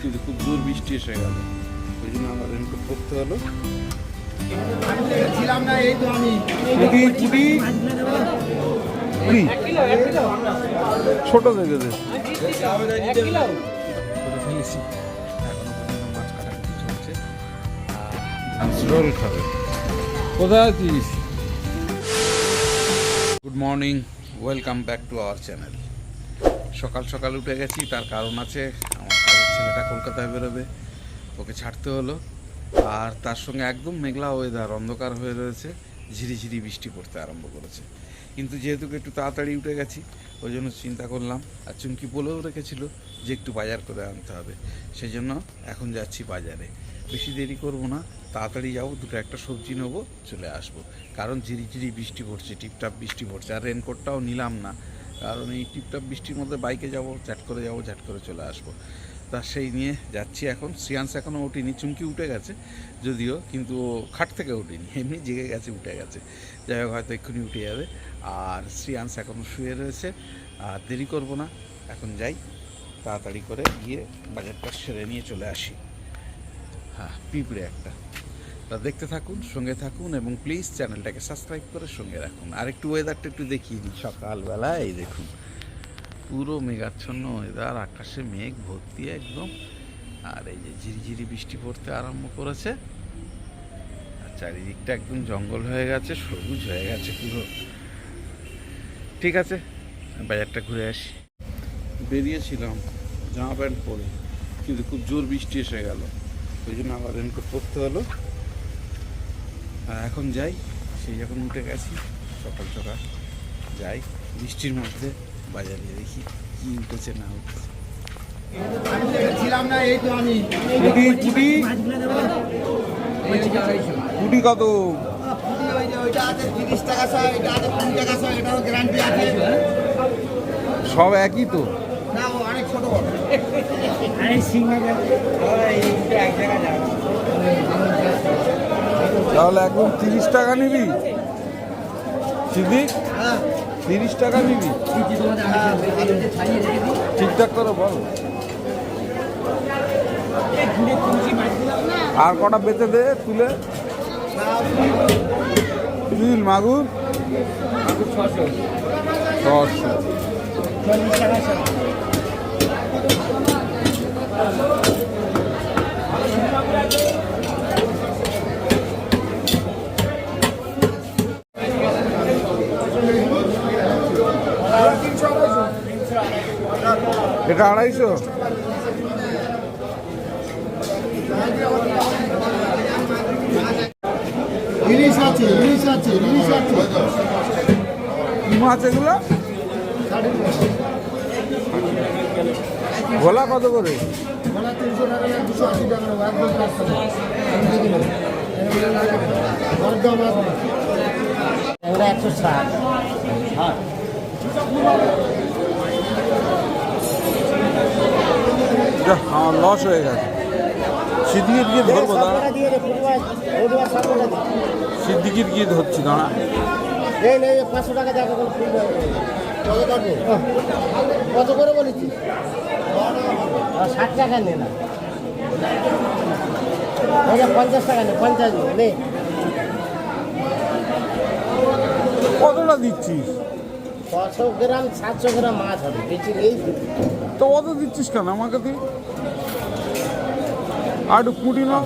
কিন্তু খুব জোর বৃষ্টি এসে গেল। ওই জন্য আমার রেনকোট পরতে হলো। ছোট থেকে দে করে ফেলেছি এখনও পর্যন্ত মাছ কাটাকাটি চলছে আর রোল খাবে। কোথায় আছিস? Good morning welcome back to our channel সকাল সকাল উঠে গেছি তার কারণ আছে ছেলেটা কলকাতায় বেরোবে, ওকে ছাড়তে হলো। আর তার সঙ্গে একদম মেঘলা ওয়েদার অন্ধকার হয়ে রয়েছে ঝিরিঝিরি বৃষ্টি পড়তে আরম্ভ করেছে। কিন্তু যেহেতু একটু তাড়াতাড়ি উঠে গেছি, ওই জন্য চিন্তা করলাম, আর চুমকি বলেও রেখেছিল যে একটু বাজার করে আনতে হবে। সেই জন্য এখন যাচ্ছি বাজারে। বেশি দেরি করব না, তাড়াতাড়ি যাব, দুটো একটা সবজি নেব, চলে আসব। কারণ ঝিরিঝিরি বৃষ্টি পড়ছে, টিপটাপ বৃষ্টি পড়ছে, আর রেনকোটটাও নিলাম না। কারণ এই টিপটাপ বৃষ্টির মধ্যে বাইকে যাব চ্যাট করে যাব চ্যাট করে চলে আসব। তা সেই নিয়ে যাচ্ছি এখন। শ্রিয়াংশ এখনও উঠিনি চুমকি উঠে গেছে যদিও, কিন্তু ও খাট থেকে উঠিনি এমনি জেগে গেছে, উঠে গেছে। যাই হোক, হয়তো এক্ষুনি উঠে যাবে। আর শ্রিয়াংশ এখনও শুয়ে রয়েছে, আর দেরি করব না। এখন যাই, তাড়াতাড়ি করে গিয়ে বাজারটা সেরে নিয়ে চলে আসি। হ্যাঁ পিঁপড়ে একটা। তা দেখতে থাকুন, সঙ্গে থাকুন, এবং প্লিজ চ্যানেলটাকে সাবস্ক্রাইব করে সঙ্গে রাখুন। আর একটু ওয়েদারটা একটু দেখিয়ে দিই সকালবেলা এই দেখুন। পুরো মেঘাচ্ছন্ন ওয়েদার, আকাশে মেঘ, ভর্তি একদম। আর এই যে ঝিরিঝিরি বৃষ্টি পড়তে আরম্ভ করেছে। আর চারিদিকটা একদম জঙ্গল হয়ে গেছে, সবুজ হয়ে গেছে পুরো। ঠিক আছে, বাজারটা ঘুরে আসি। বেরিয়েছিলাম জামা প্যান্ট পরে, কিন্তু খুব জোর বৃষ্টি এসে গেল। ওই জন্য আবার রেনকোট পরতে হলো। আর এখন যাই, সেই যখন উঠে গেছি, সকাল সকাল যাই বৃষ্টির মধ্যে। বাজারে দেখি কি উঠেছে না উঠেছে। ছিলাম না এই তো আমি কুটি কত? সব একই তো। না ও অনেক তাহলে এখন তিরিশ টাকা নিবি? সিদ্দিক? তিরিশ টাকা নিবি ঠিকঠাক করে বল। আর কটা বেঁচে দে তুলে। তুল মাগুর। ছশো। এটা আড়াইশো ইলিশ আছে ইলিশ আছে ইলিশ আছে। মাছ এগুলো? গোলা কত করে? বলা তিনশো টাকা দুশো আশি টাকা একদম পাঁচশো একশো ষাট। যা, আমার লস হয়ে গেছে। সিদ্দিকির গিয়ে ধরবো দাঁড়া। সিদ্দিকির গিয়ে ধরছি দাঁড়া। পাঁচশো টাকা যাবে কত করে বলেছি ষাট টাকা নে না পঞ্চাশ টাকা নে পঞ্চাশ নে কতটা দিচ্ছিস? ছশো গ্রাম সাতশো গ্রাম মাছ হবে বেশি নেই। তো অত দিচ্ছিস কেন? আমাকে তুই আর একটু কুটি নাও।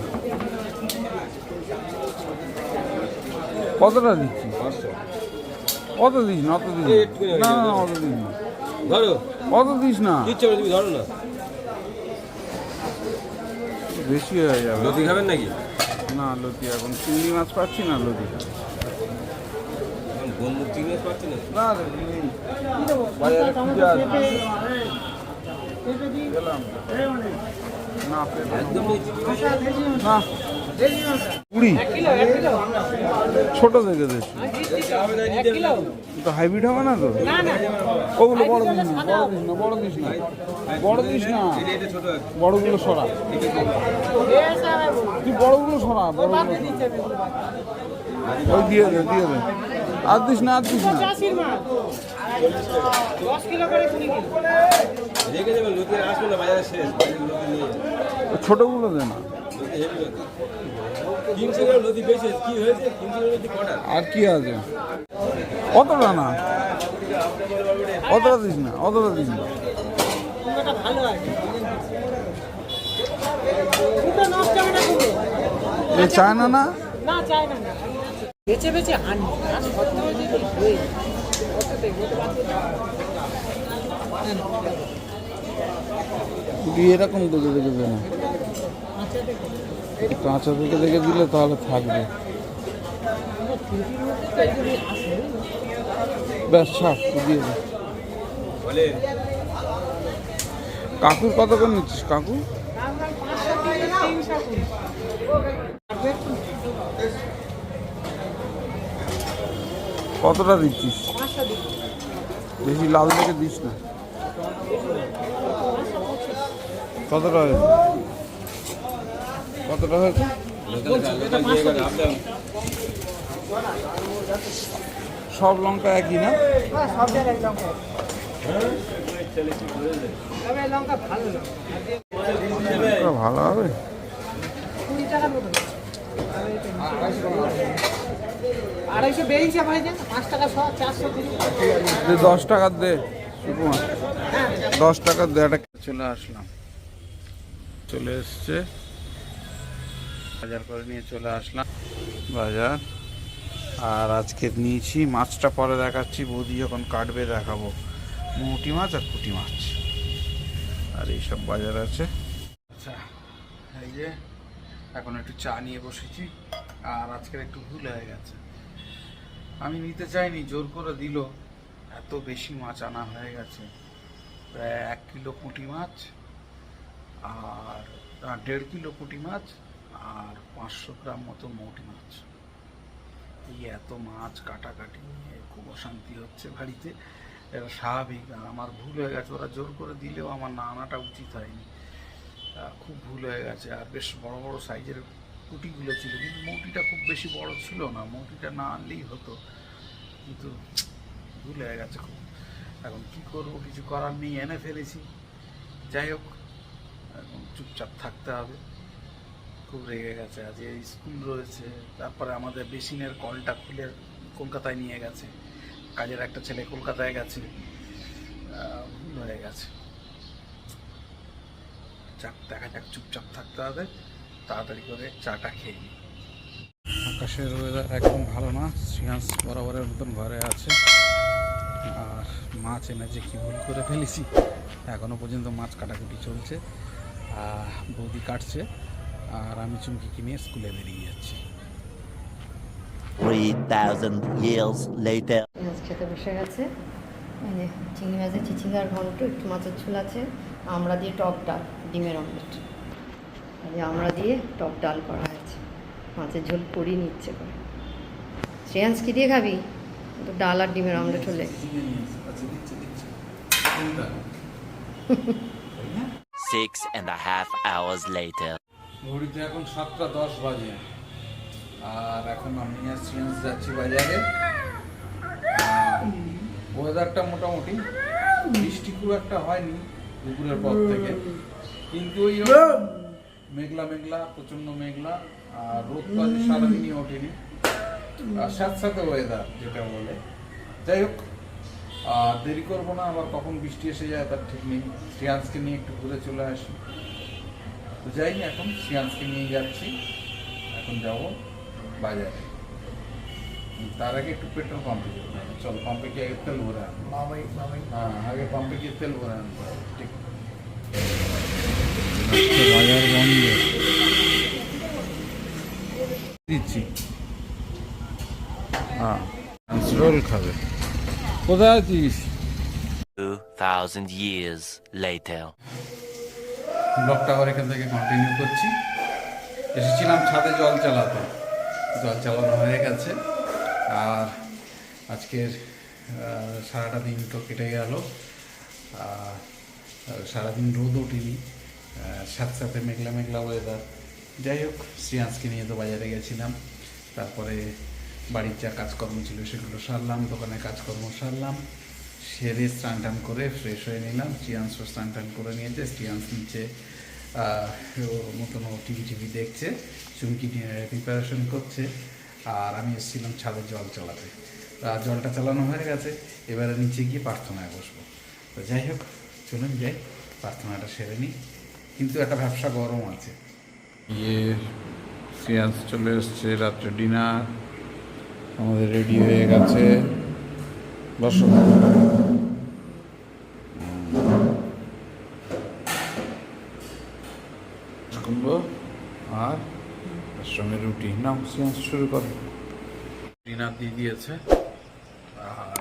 কতটা দিচ্ছিস? কত দিস না অত দিস না। না না অত দিস না। ধরো। অত দিস না। দিচ্ছে তুমি ধরো না। বেশি হয়ে যাবে। লতি খাবেন নাকি? না লতি এখন চিংড়ি মাছ পাচ্ছি না লতি। না? না ছোট দেখে দেশ। হাইব্রিড হবে না তো? ওগুলো বড় দিস না? বড় দিস না। বড় দিস না। বড় দিস না বড়গুলো সরা। তুই বড়গুলো সরা, বড়গুলো। ওই দিয়ে দে দিয়ে দে। আর দিস না, আর দিস না। রেখে দেবেন নদী আসবে না বাজারে শেষ বাজারে নিয়ে ছোটগুলো দে না। আর কি আছে? অতটা না। অতটা দিস না অতটা দিস না। চায় না? না না বেছে আর এরকম দেখে দেখে দে না। আচ্ছা কাঁচা থেকে দেখে দিলে তাহলে থাকবে। ব্যাস, ছাড় দিয়ে কাকুর কত করে নিচ্ছিস, কাকু? কতটা দিচ্ছিস? বেশি লাল দেখে দিস না। কতটা হয়েছে? কতটা হয়েছে? সব লঙ্কা একই না? ভালো হবে? দশ টাকার দে দশ টাকার দে, একটা চলে আসলাম। চলে এসছে। বাজার করে নিয়ে চলে আসলাম। বাজার। আর আজকে নিয়েছি মাছটা পরে দেখাচ্ছি বৌদি যখন কাটবে দেখাবো। মৌটি মাছ আর পুঁটি মাছ। আর এইসব বাজার আছে। আচ্ছা এই যে এখন একটু চা নিয়ে বসেছি। আর আজকের একটু ভুল হয়ে গেছে। আমি নিতে চাইনি জোর করে দিল। এত বেশি মাছ আনা হয়ে গেছে। প্রায় এক কিলো পুঁটি মাছ। আর দেড় কিলো পুঁটি মাছ আর পাঁচশো গ্রাম মতো মৌটি মাছ। এই এত মাছ কাটাকাটি নিয়ে খুব অশান্তি হচ্ছে বাড়িতে। এটা স্বাভাবিক, আর আমার ভুল হয়ে গেছে। ওরা জোর করে দিলেও আমার না আনাটা উচিত হয়নি। খুব ভুল হয়ে গেছে। আর বেশ বড় বড় সাইজের পুঁটিগুলো ছিল। কিন্তু মৌটিটা খুব বেশি বড় ছিল না। মৌটিটা না আনলেই হতো। কিন্তু ভুল হয়ে গেছে খুব। এখন কী করব? কিছু করার নেই। এনে ফেলেছি। যাই হোক চুপচাপ থাকতে হবে। খুব রেগে গেছে, আজ স্কুল রয়েছে, তারপরে আমাদের বেসিনের কলটা খুলে কলকাতায় নিয়ে গেছে। কাজের একটা ছেলে কলকাতায় গেছে ভুল হয়ে গেছে। যাক, দেখা যাক, চুপচাপ থাকতে হবে, তাড়াতাড়ি করে চাটা খেয়ে নিই। আকাশের ওয়েদার একদম ভালো না শ্রিয়াংশ বরাবরের মতন ঘরে আছে। আর মাছ এনেছে কি ভুল করে ফেলেছি, এখনও পর্যন্ত মাছ কাটাকুটি চলছে। বৌদি কাটছে আর আমি চুমকি কিনে স্কুলে বেরিয়ে যাচ্ছি। 3,000 years later. মাছ খেতে বসে গেছে। এই চিংড়ি মাছের চিচিঙ্গার ঘন্ট একটু মাছের ঝোল আছে। আমরা দিয়ে টক ডাল ডিমের অমলেট। আমরা দিয়ে টক ডাল করা হয়েছে। মাছের ঝোল করিয়ে নিচ্ছে করে। শ্রেয়াংস কি দিয়ে খাবি? তো ডাল আর ডিমের অমলেট হলে। Six and a half hours later. ঘড়িতে এখন সাতটা দশ বাজে। আর এখন আমি আর যাচ্ছি বাজারে। ওয়েদারটা মোটামুটি বৃষ্টি খুব একটা হয়নি দুপুরের পর থেকে। কিন্তু ওই মেঘলা মেঘলা প্রচণ্ড মেঘলা, আর রোদ তো সারাদিনই ওঠেনি। আর সাথে সাথে ওয়েদার যেটা বলে। যাই হোক আর দেরি করব না আবার কখন বৃষ্টি এসে যায় তার ঠিক নেই। শ্রিয়াংশকে নিয়ে একটু ঘুরে চলে আসি। তো যাই এখন সিয়ান্সকে নিয়ে যাচ্ছি। এখন যাব বাজারে। তার আগে একটু পেট্রোল পাম্পে যেতে হবে। চল পাম্পে গিয়ে আগে তেল ভরে হ্যাঁ আগে পাম্পে গিয়ে তেল ভরে আনতে হবে। ঠিক। বাজার বন্ধ দিচ্ছি। হ্যাঁ রোল খাবে। কোথায় আছিস? 2,000 years later. ব্লগটা আবার এখান থেকে কন্টিনিউ করছি। এসেছিলাম ছাদে জল চালাতে। জল চালানো হয়ে গেছে। আর আজকের সারাটা দিন তো কেটে গেল। আর সারাদিন রোদ ওঠেনি। সাথে সাথে মেঘলা মেঘলা ওয়েদার যাই হোক শ্রিয়াংশকে নিয়ে তো বাজারে গেছিলাম। তারপরে বাড়ির যা কাজকর্ম ছিল সেগুলো সারলাম দোকানে কাজকর্ম সারলাম। সেরে স্নান টান করে ফ্রেশ হয়ে নিলাম চিয়ান্সও স্নান টান করে নিয়েছে চিয়ান্স নিচে মতন টিভি টিভি দেখছে, চুমকি ডিনারের প্রিপারেশন করছে, আর আমি এসেছিলাম ছাদে জল চালাতে। জলটা চালানো হয়ে গেছে, এবারে নিচে গিয়ে প্রার্থনায় বসবো। তো যাই হোক, চলুন যাই, প্রার্থনাটা সেরে নিই। কিন্তু একটা ব্যবসা গরম আছে। ইয়ে সিয়ান্স চলে এসছে, রাত্রে ডিনার আমাদের রেডি হয়ে গেছে। বসো। আর সঙ্গে রুটি। নাও সিয়ান্স শুরু করো। ডিনার দিয়ে দিয়েছে। আর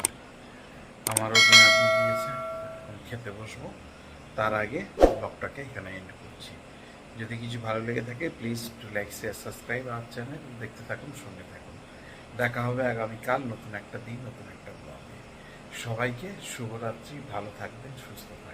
আমারও ডিনার দিয়ে দিয়েছে। খেতে বসবো। তার আগে ব্লগটাকে এখানে এন্ড করছি। যদি কিছু ভালো লেগে থাকে please to like share subscribe আমার চ্যানেল দেখতে থাকুন, সঙ্গে থাকুন। দেখা হবে আগামীকাল নতুন একটা দিন, নতুন একটা ব্লগে। সবাইকে শুভরাত্রি, ভালো থাকবেন, সুস্থ থাকবেন।